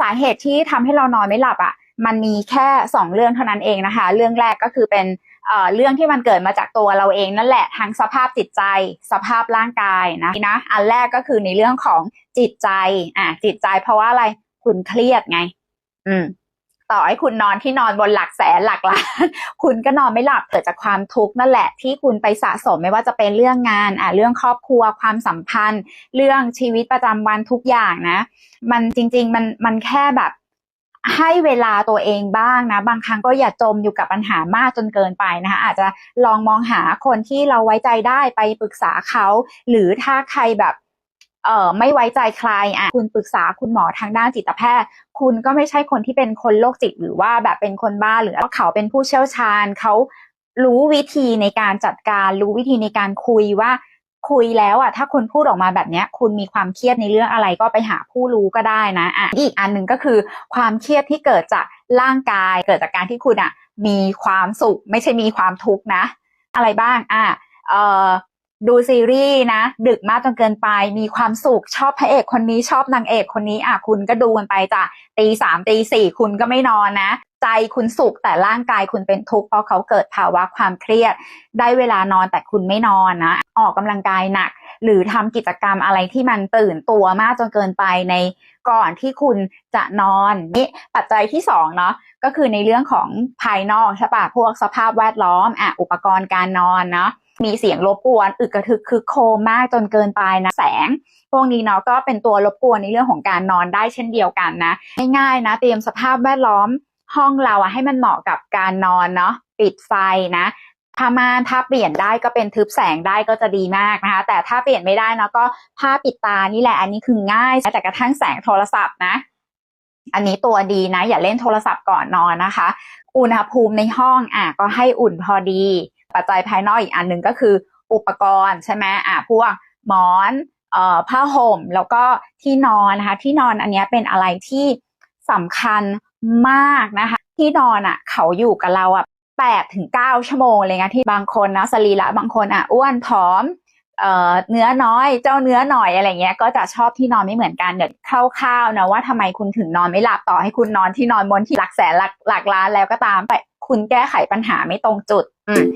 สาเหตุที่ทำให้เรานอนไม่หลับอะ มันมีแค่สองเรื่องเท่านั้นเองนะคะ เรื่องแรกก็คือเป็นเอ่อเรื่องที่มันเกิดมาจากตัวเราเองนั่นแหละทั้งสภาพจิตใจ สภาพร่างกายนะนะอันแรกก็คือในเรื่องของจิตใจอะจิตใจเพราะว่าอะไรคุณเครียดไง อืม ต่อให้คุณนอนที่นอนบนหลักแสนหลักล้าน คุณก็นอนไม่หลับเกิดจากความทุกข์นั่นแหละ ที่คุณไปสะสมไม่ว่าจะเป็นเรื่องงานอะเรื่องครอบครัวความสัมพันธ์ เรื่องชีวิตประจำวันทุกอย่างนะ มันจริง ๆ มันมันแค่แบบให้เวลาตัวเองบ้างนะ บางครั้งก็อย่าจมอยู่กับปัญหามากจนเกินไปนะคะอาจจะลองมองหาคนที่เราไว้ใจได้ไปปรึกษาเขา หรือถ้าใครแบบ เอ่อไม่ไว้ใจใครอะคุณปรึกษาคุณหมอทางด้านจิตแพทย์ คุณก็ไม่ใช่คนที่เป็นคนโรคจิตหรือว่าแบบเป็นคนบ้าหรือว่าเขาเป็นผู้เชี่ยวชาญเขารู้วิธีในการจัดการ รู้วิธีในการคุยว่าคุยแล้วอะถ้าคุณพูดออกมาแบบเนี้ย คุณมีความเครียดในเรื่องอะไรก็ไปหาผู้รู้ก็ได้นะอะอีกอันหนึ่งก็คือความเครียดที่เกิดจากร่างกาย เกิดจากการที่คุณอะมีความสุขไม่ใช่มีความทุกข์นะ อะไรบ้างอะเอ่อ ดูซีรีส์นะ ดึกมากจนเกินไป มีความสุขชอบพระเอกคนนี้ชอบนางเอกคนนี้อะคุณก็ดูกันไปจ้ะตีสามตีสี่คุณก็ไม่นอนนะ ใจคุณสุขแต่ร่างกายคุณเป็นทุกข์เพราะเขาเกิดภาวะความเครียด ได้เวลานอนแต่คุณไม่นอนนะ ออกกำลังกายหนัก หรือทำกิจกรรมอะไรที่มันตื่นตัวมากจนเกินไปในก่อนที่คุณจะนอนนี่ปัจจัยที่สองเนาะก็คือในเรื่องของภายนอกใช่ปะพวกสภาพแวดล้อมอะอุปกรณ์การนอนเนาะ มีเสียงรบกวน อึกกระทึกคือโคมมากจนเกินไปนะแสง พวกนี้เนาะก็เป็นตัวรบกวนในเรื่องของการนอนได้เช่นเดียวกันนะง่ายๆนะ เตรียมสภาพแวดล้อมห้องเราอะให้มันเหมาะกับการนอนเนาะปิดไฟนะผ้าม่านถ้าเปลี่ยนได้ก็เป็นทึบแสงได้ก็จะดีมากนะคะ แต่ถ้าเปลี่ยนไม่ได้เนาะก็ผ้าปิดตานี่แหละ อันนี้คือง่ายแต่กระทั่งแสงโทรศัพท์นะ อันนี้ตัวดีนะ อย่าเล่นโทรศัพท์ก่อนนอนนะคะ อุณหภูมิในห้องอะก็ให้อุ่นพอดี ปัจจัยภายนอกอีกอันหนึ่งก็คืออุปกรณ์ใช่ไหมอะพวกหมอนเอ่อผ้าห่มแล้วก็ที่นอนนะคะ ที่นอนอันนี้เป็นอะไรที่สำคัญมากนะคะ ที่นอนอะ เขาอยู่กับเราอะแปดถึงเก้าชั่วโมงเลยนะที่บางคนนะสรีระบางคนอะอ้วนผอมเอ่อเนื้อน้อยเจ้าเนื้อหน่อยอะไรเงี้ย ก็จะชอบที่นอนไม่เหมือนกันเดี๋ยวคร่าวๆนะว่าทำไมคุณถึงนอนไม่หลับต่อให้คุณนอนที่นอนบนที่หลักแสนหลักหลักล้านแล้วก็ตามแต่คุณแก้ไขปัญหาไม่ตรงจุด อืม